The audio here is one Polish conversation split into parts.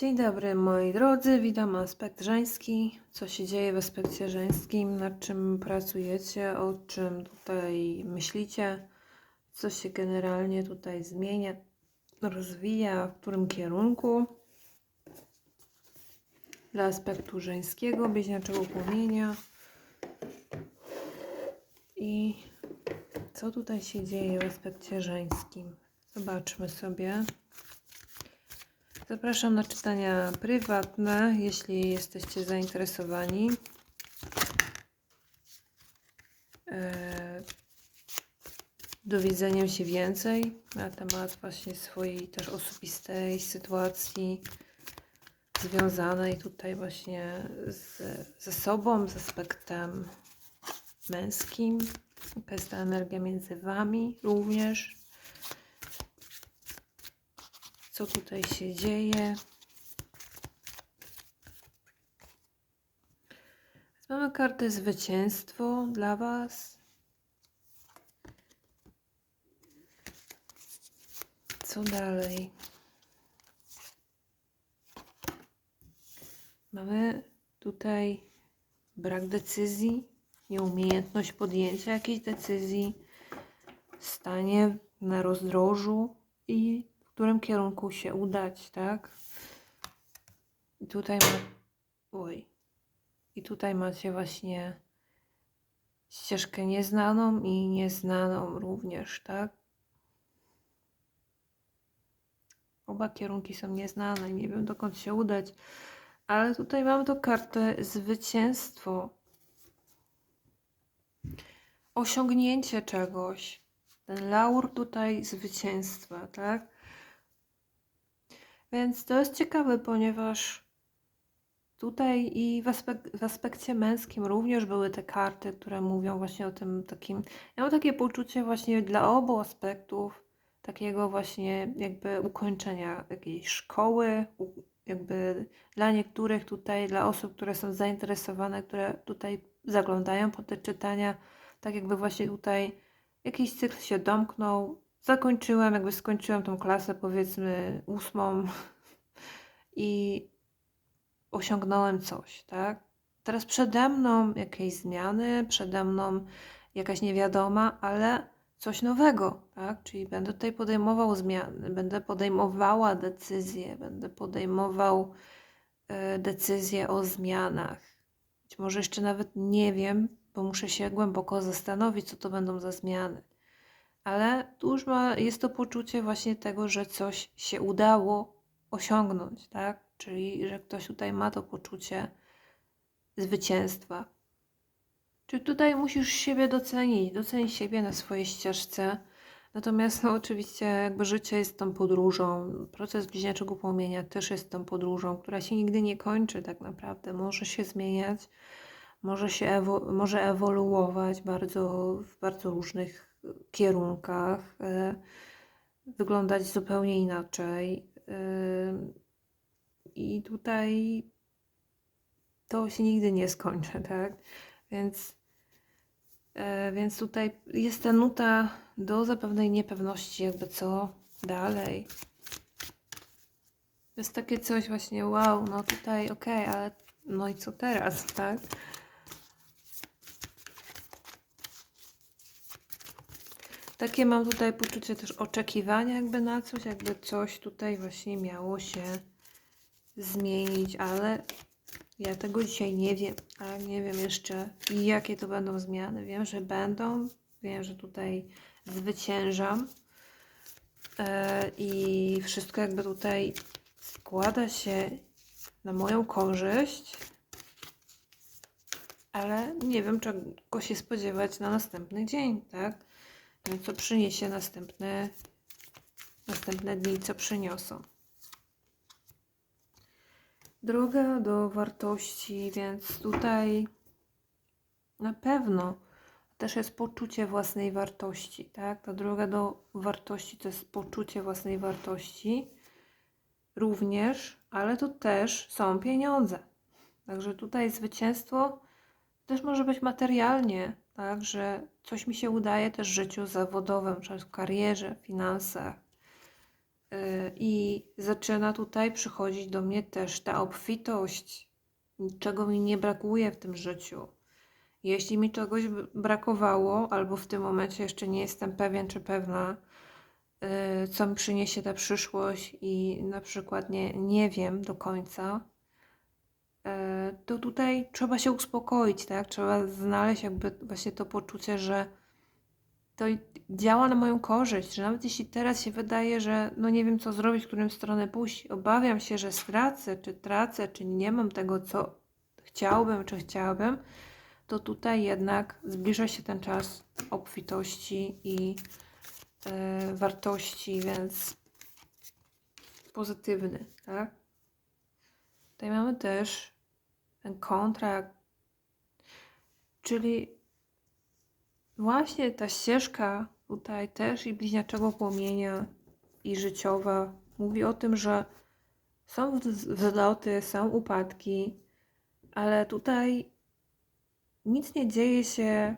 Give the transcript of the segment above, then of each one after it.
Dzień dobry moi drodzy, witam aspekt żeński. Co się dzieje w aspekcie żeńskim, nad czym pracujecie, o czym tutaj myślicie, co się generalnie tutaj zmienia, rozwija, w którym kierunku. Dla aspektu żeńskiego, bliźniaczego płomienia. I co tutaj się dzieje w aspekcie żeńskim? Zobaczmy sobie. Zapraszam na czytania prywatne, jeśli jesteście zainteresowani. E, Dowiedzeniem się więcej na temat właśnie swojej też osobistej sytuacji związanej tutaj właśnie z, ze sobą, z aspektem męskim. Jaka jest ta energia między Wami również co tutaj się dzieje. Mamy kartę zwycięstwo dla Was. Co dalej? Mamy tutaj brak decyzji, nieumiejętność podjęcia jakiejś decyzji, stanie na rozdrożu i którym kierunku się udać, tak? I tutaj ma... Oj. I tutaj macie właśnie ścieżkę nieznaną i nieznaną również, tak? Oba kierunki są nieznane, nie wiem dokąd się udać, ale tutaj mam to kartę zwycięstwo. Osiągnięcie czegoś. Ten laur tutaj zwycięstwa, tak? Więc to jest ciekawe, ponieważ tutaj i w, aspek w aspekcie męskim również były te karty, które mówią właśnie o tym takim. Ja mam takie poczucie właśnie dla obu aspektów takiego właśnie jakby ukończenia jakiejś szkoły, jakby dla niektórych tutaj, dla osób, które są zainteresowane, które tutaj zaglądają po te czytania, tak jakby właśnie tutaj jakiś cykl się domknął, zakończyłem, jakby skończyłem tą klasę powiedzmy ósmą i osiągnąłem coś, tak? Teraz przede mną jakieś zmiany, przede mną jakaś niewiadoma, ale coś nowego, tak? Czyli będę tutaj podejmował zmiany, będę podejmowała decyzje, będę podejmował e, decyzje o zmianach. Być może jeszcze nawet nie wiem, bo muszę się głęboko zastanowić, co to będą za zmiany. Ale już ma, jest to poczucie właśnie tego, że coś się udało osiągnąć, tak? Czyli, że ktoś tutaj ma to poczucie zwycięstwa. Czyli tutaj musisz siebie docenić, docenić siebie na swojej ścieżce. Natomiast no, oczywiście jakby życie jest tą podróżą, proces bliźniaczego płomienia też jest tą podróżą, która się nigdy nie kończy tak naprawdę. Może się zmieniać, może się ewo- może ewoluować bardzo, w bardzo różnych kierunkach, e, wyglądać zupełnie inaczej. e, I tutaj to się nigdy nie skończy, tak? Więc, e, więc tutaj jest ta nuta do pewnej niepewności, jakby co dalej. Jest takie coś właśnie, wow, no tutaj okej, ale no i co teraz, tak? Takie mam tutaj poczucie też oczekiwania jakby na coś, jakby coś tutaj właśnie miało się zmienić, ale ja tego dzisiaj nie wiem, tak? Nie wiem jeszcze, jakie to będą zmiany. Wiem, że będą, wiem, że tutaj zwyciężam e, i wszystko jakby tutaj składa się na moją korzyść, ale nie wiem, czego się spodziewać na następny dzień, tak? No, Co przyniesie następne, następne dni, co przyniosą. Droga do wartości, więc tutaj na pewno też jest poczucie własnej wartości, tak? Ta droga do wartości to jest poczucie własnej wartości również, ale to też są pieniądze. Także tutaj zwycięstwo też może być materialnie, tak? Że coś mi się udaje też w życiu zawodowym, w karierze, finansach, Yy, I zaczyna tutaj przychodzić do mnie też ta obfitość, czego mi nie brakuje w tym życiu. Jeśli mi czegoś brakowało, albo w tym momencie jeszcze nie jestem pewien czy pewna, yy, co mi przyniesie ta przyszłość i na przykład nie, nie wiem do końca, to tutaj trzeba się uspokoić, tak? Trzeba znaleźć jakby właśnie to poczucie, że to działa na moją korzyść, że nawet jeśli teraz się wydaje, że no nie wiem co zrobić, w którą stronę pójść, obawiam się, że stracę, czy tracę, czy nie mam tego, co chciałbym, czy chciałabym, to tutaj jednak zbliża się ten czas obfitości i e, wartości, więc pozytywny, tak? Tutaj mamy też ten kontrakt, czyli właśnie ta ścieżka tutaj też i bliźniaczego płomienia i życiowa mówi o tym, że są wz- wzloty, są upadki, ale tutaj nic nie dzieje się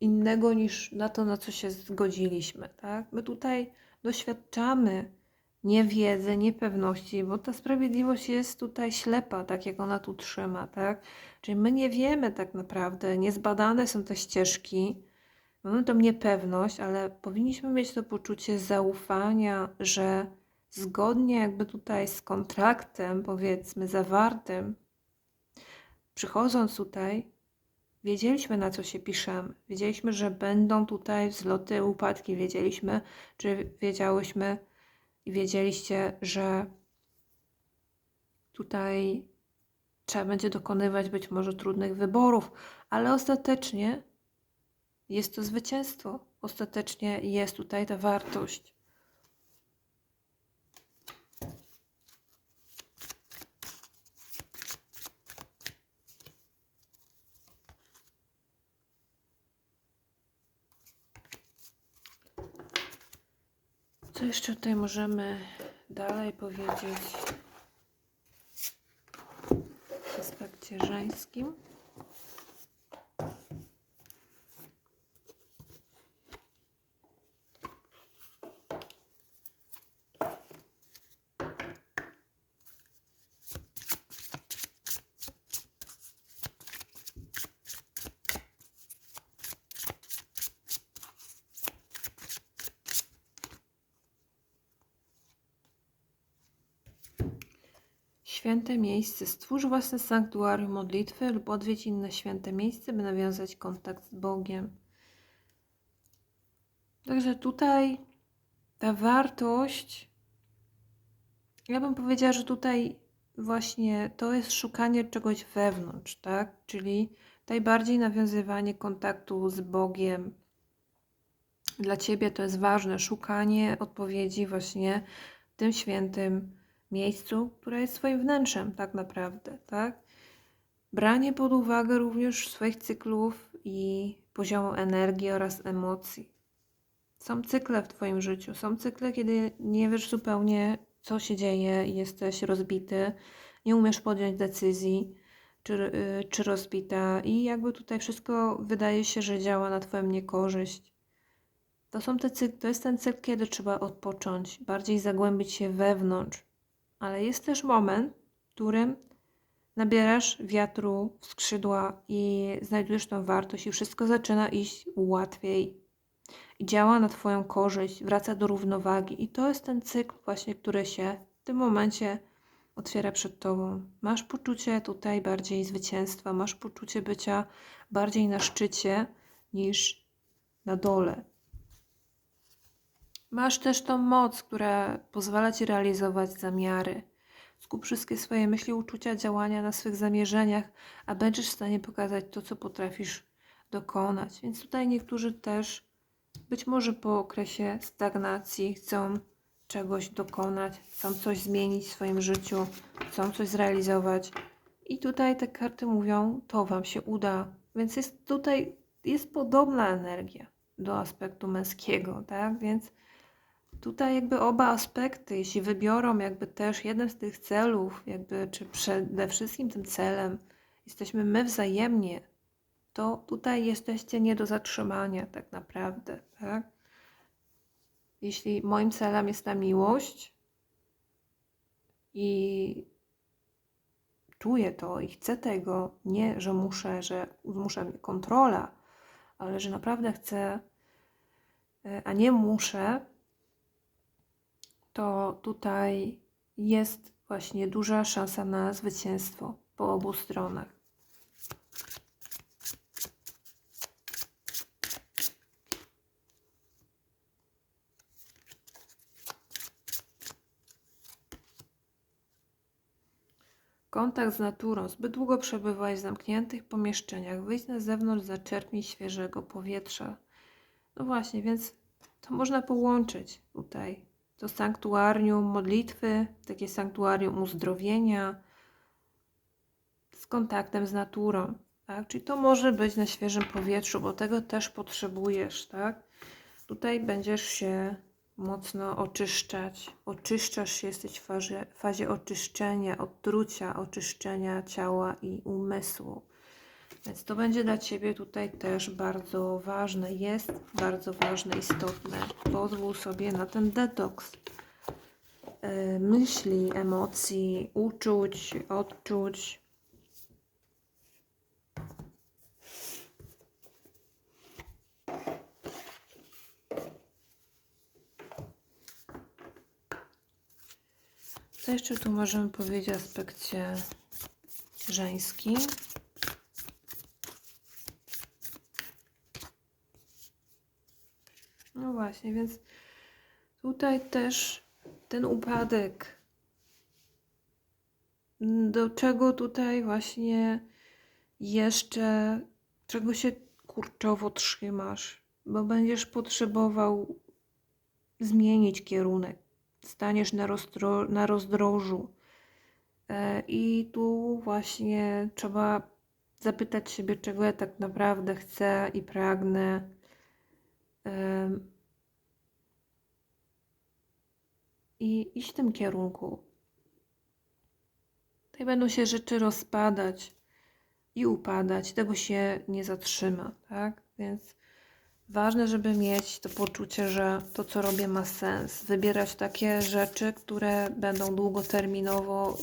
innego niż na to, na co się zgodziliśmy, tak? My tutaj doświadczamy niewiedzy, niepewności, bo ta sprawiedliwość jest tutaj ślepa, tak jak ona tu trzyma, tak? Czyli my nie wiemy tak naprawdę, niezbadane są te ścieżki, mamy tą niepewność, ale powinniśmy mieć to poczucie zaufania, że zgodnie jakby tutaj z kontraktem, powiedzmy, zawartym, przychodząc tutaj, wiedzieliśmy na co się piszemy. Wiedzieliśmy, że będą tutaj wzloty, upadki. Wiedzieliśmy, czy wiedziałyśmy i wiedzieliście, że tutaj trzeba będzie dokonywać być może trudnych wyborów, ale ostatecznie jest to zwycięstwo. Ostatecznie jest tutaj ta wartość. Co jeszcze tutaj możemy dalej powiedzieć w aspekcie żeńskim? Święte miejsce. Stwórz własne sanktuarium modlitwy lub odwiedź inne święte miejsce, by nawiązać kontakt z Bogiem. Także tutaj ta wartość, ja bym powiedziała, że tutaj właśnie to jest szukanie czegoś wewnątrz, tak? Czyli najbardziej nawiązywanie kontaktu z Bogiem. Dla Ciebie to jest ważne, szukanie odpowiedzi właśnie w tym świętym miejscu, które jest swoim wnętrzem tak naprawdę, tak? Branie pod uwagę również swoich cyklów i poziomu energii oraz emocji. Są cykle w Twoim życiu, są cykle, kiedy nie wiesz zupełnie, co się dzieje jesteś rozbity, nie umiesz podjąć decyzji, czy, y, czy rozbita i jakby tutaj wszystko wydaje się, że działa na Twoją niekorzyść. To, są te cyk- to jest ten cykl, kiedy trzeba odpocząć, bardziej zagłębić się wewnątrz, ale jest też moment, w którym nabierasz wiatru w skrzydła i znajdujesz tą wartość i wszystko zaczyna iść łatwiej i działa na Twoją korzyść, wraca do równowagi. I to jest ten cykl właśnie, który się w tym momencie otwiera przed Tobą. Masz poczucie tutaj bardziej zwycięstwa, masz poczucie bycia bardziej na szczycie niż na dole. Masz też tą moc, która pozwala Ci realizować zamiary. Skup wszystkie swoje myśli, uczucia, działania na swych zamierzeniach, a będziesz w stanie pokazać to, co potrafisz dokonać. Więc tutaj niektórzy też, być może po okresie stagnacji, chcą czegoś dokonać, chcą coś zmienić w swoim życiu, chcą coś zrealizować. I tutaj te karty mówią, to Wam się uda. Więc jest tutaj jest podobna energia do aspektu męskiego, tak? Więc Tutaj jakby oba aspekty, jeśli wybiorą jakby też jeden z tych celów, jakby czy przede wszystkim tym celem jesteśmy my wzajemnie, to tutaj jesteście nie do zatrzymania tak naprawdę, tak? jeśli moim celem jest ta miłość i czuję to i chcę tego, nie, że muszę, że mnie kontrola, ale że naprawdę chcę, e, a nie muszę, to tutaj jest właśnie duża szansa na zwycięstwo po obu stronach. Kontakt z naturą. Zbyt długo przebywałeś w zamkniętych pomieszczeniach. Wyjdź na zewnątrz, zaczerpnij świeżego powietrza. No właśnie, więc to można połączyć tutaj. To sanktuarium modlitwy, takie sanktuarium uzdrowienia z kontaktem z naturą. Tak? Czyli to może być na świeżym powietrzu, bo tego też potrzebujesz, tak? Tutaj będziesz się mocno oczyszczać. Oczyszczasz się, jesteś w fazie, fazie oczyszczenia, odtrucia, oczyszczenia ciała i umysłu. Więc to będzie dla Ciebie tutaj też bardzo ważne, jest bardzo ważne, istotne. Pozwól sobie na ten detoks yy, myśli, emocji, uczuć, odczuć. Co jeszcze tu możemy powiedzieć w aspekcie żeńskim? No właśnie, więc tutaj też ten upadek. Do czego tutaj właśnie jeszcze, czego się kurczowo trzymasz, bo będziesz potrzebował zmienić kierunek. Staniesz na, rozdro, na rozdrożu. E, I tu właśnie trzeba zapytać siebie, czego ja tak naprawdę chcę i pragnę i iść w tym kierunku. Tutaj będą się rzeczy rozpadać i upadać, tego się nie zatrzyma, tak? Więc ważne, żeby mieć to poczucie, że to, co robię, ma sens. Wybierać takie rzeczy, które będą długoterminowo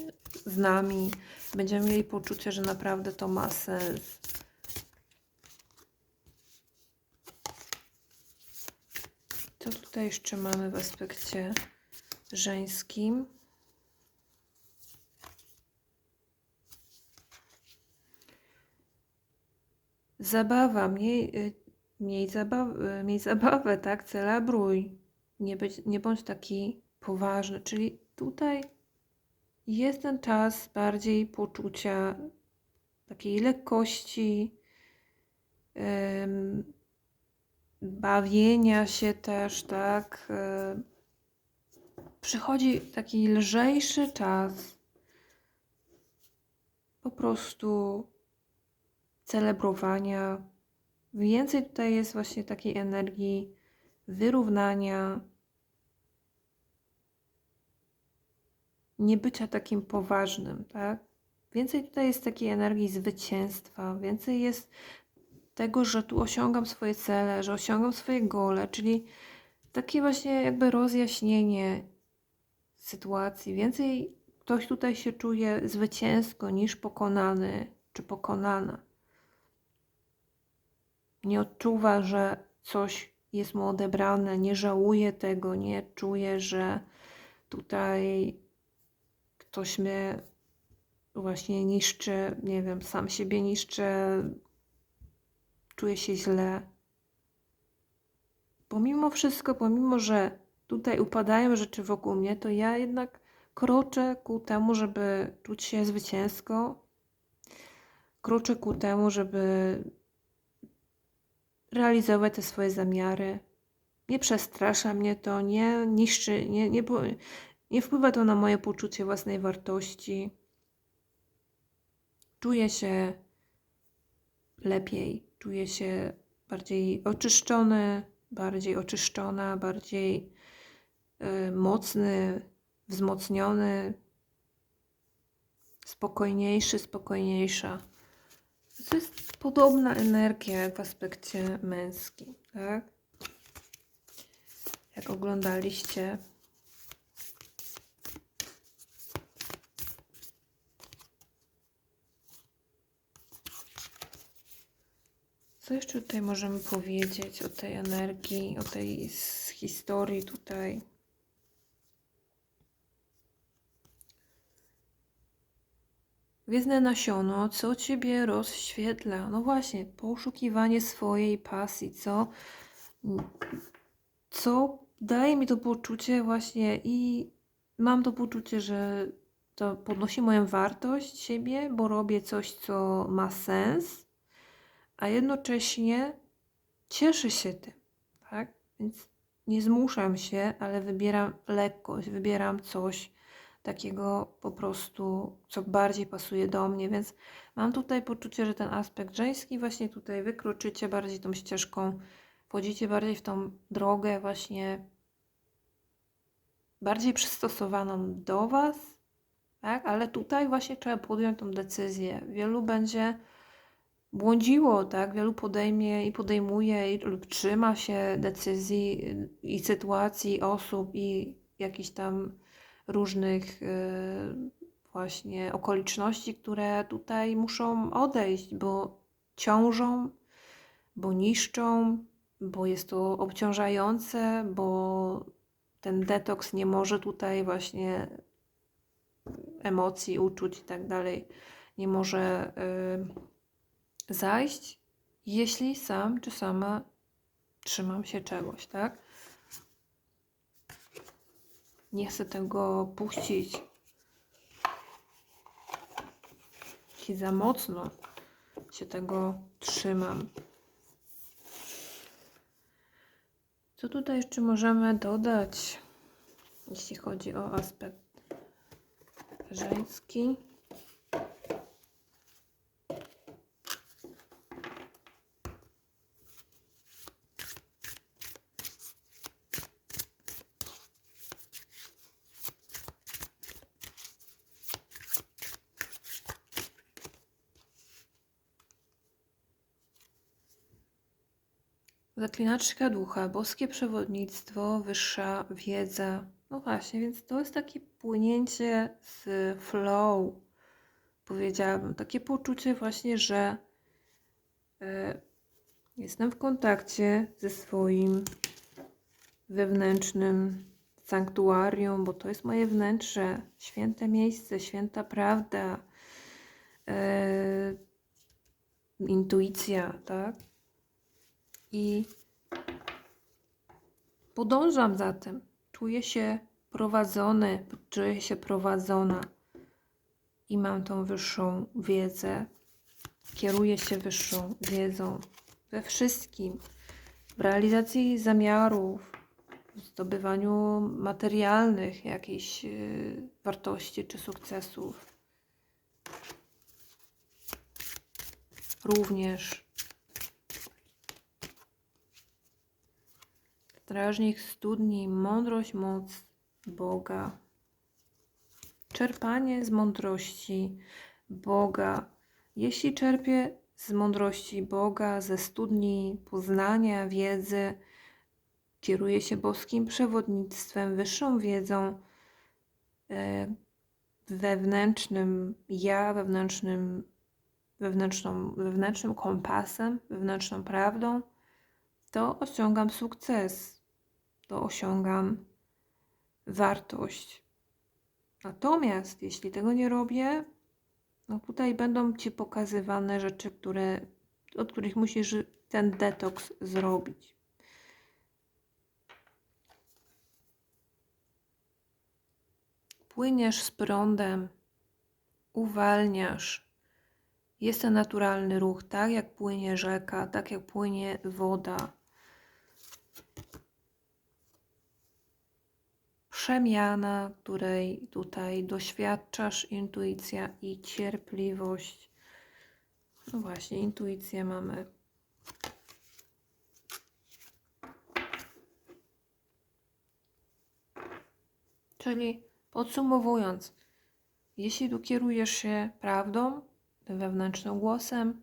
z nami. Będziemy mieli poczucie, że naprawdę to ma sens. Co tutaj jeszcze mamy w aspekcie żeńskim? Zabawa, miej, y, miej, zabaw, y, miej zabawę, tak? Celebruj. Nie, być, nie bądź taki poważny. Czyli tutaj jest ten czas bardziej poczucia takiej lekkości, bawienia się też, tak? E, przychodzi taki lżejszy czas po prostu celebrowania. Więcej tutaj jest właśnie takiej energii wyrównania, nie bycia takim poważnym, tak? Więcej tutaj jest takiej energii zwycięstwa, więcej jest tego, że tu osiągam swoje cele, że osiągam swoje gole, czyli takie właśnie jakby rozjaśnienie sytuacji. Więcej ktoś tutaj się czuje zwycięsko niż pokonany czy pokonana. Nie odczuwa, że coś jest mu odebrane, nie żałuje tego, nie czuje, że tutaj ktoś mnie właśnie niszczy, nie wiem, sam siebie niszczy, czuję się źle. Pomimo wszystko, pomimo że tutaj upadają rzeczy wokół mnie, to ja jednak kroczę ku temu, żeby czuć się zwycięsko. Kroczę ku temu, żeby realizować te swoje zamiary. Nie przestrasza mnie to, nie niszczy, nie, nie, nie wpływa to na moje poczucie własnej wartości. Czuję się lepiej, czuję się bardziej oczyszczony, bardziej oczyszczona, bardziej y, mocny, wzmocniony, spokojniejszy, spokojniejsza. To jest podobna energia w aspekcie męskim, tak? jak oglądaliście. Co jeszcze tutaj możemy powiedzieć o tej energii, o tej historii tutaj? Gwiezdne nasiono, co ciebie rozświetla? No właśnie, poszukiwanie swojej pasji, co, co daje mi to poczucie właśnie i mam to poczucie, że to podnosi moją wartość siebie, bo robię coś, co ma sens, a jednocześnie cieszę się tym, tak? Więc nie zmuszam się, ale wybieram lekkość, wybieram coś takiego po prostu, co bardziej pasuje do mnie, więc mam tutaj poczucie, że ten aspekt żeński właśnie tutaj wykroczycie bardziej tą ścieżką, wchodzicie bardziej w tą drogę właśnie bardziej przystosowaną do Was, tak? Ale tutaj właśnie trzeba podjąć tą decyzję. Wielu będzie błądziło, tak? Wielu podejmie i podejmuje lub trzyma się decyzji i sytuacji, osób i jakichś tam różnych y, właśnie okoliczności, które tutaj muszą odejść, bo ciążą, bo niszczą, bo jest to obciążające, bo ten detoks nie może tutaj właśnie emocji, uczuć i tak dalej, nie może y, zajść, jeśli sam czy sama trzymam się czegoś, tak? Nie chcę tego puścić. Jeśli za mocno się tego trzymam. Co tutaj jeszcze możemy dodać, jeśli chodzi o aspekt żeński? Zaklinaczka ducha, boskie przewodnictwo, wyższa wiedza. No właśnie, więc to jest takie płynięcie z flow, powiedziałabym. Takie poczucie właśnie, że e, jestem w kontakcie ze swoim wewnętrznym sanktuarium, bo to jest moje wnętrze, święte miejsce, święta prawda, e, intuicja, tak? i podążam za tym. Czuję się prowadzony, czuję się prowadzona i mam tą wyższą wiedzę. Kieruję się wyższą wiedzą we wszystkim, w realizacji zamiarów, w zdobywaniu materialnych jakichś yy, wartości czy sukcesów. Również Strażnik studni, mądrość, moc Boga. Czerpanie z mądrości Boga. Jeśli czerpię z mądrości Boga, ze studni poznania, wiedzy, kieruję się boskim przewodnictwem, wyższą wiedzą, e, wewnętrznym ja, wewnętrznym, wewnętrzną, wewnętrznym kompasem, wewnętrzną prawdą, to osiągam sukces to osiągam wartość. Natomiast jeśli tego nie robię, no tutaj będą ci pokazywane rzeczy, które, od których musisz ten detoks zrobić. Płyniesz z prądem, uwalniasz. Jest to naturalny ruch, tak jak płynie rzeka, tak jak płynie woda. Przemiana, której tutaj doświadczasz, intuicja i cierpliwość. No właśnie, intuicję mamy. Czyli podsumowując, jeśli tu kierujesz się prawdą, tym wewnętrznym głosem,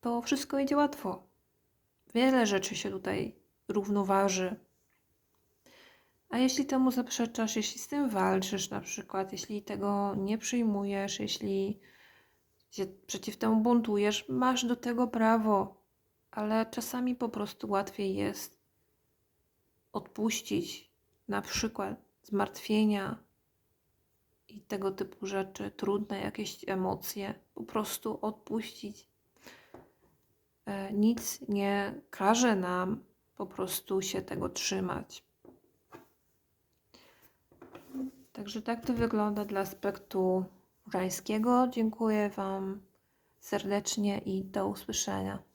to wszystko idzie łatwo. Wiele rzeczy się tutaj równoważy, A jeśli temu zaprzeczasz, jeśli z tym walczysz na przykład, jeśli tego nie przyjmujesz, jeśli się przeciw temu buntujesz, masz do tego prawo, ale czasami po prostu łatwiej jest odpuścić na przykład zmartwienia i tego typu rzeczy, trudne jakieś emocje, po prostu odpuścić. E, Nic nie każe nam po prostu się tego trzymać. Także tak to wygląda dla aspektu żeńskiego. Dziękuję Wam serdecznie i do usłyszenia.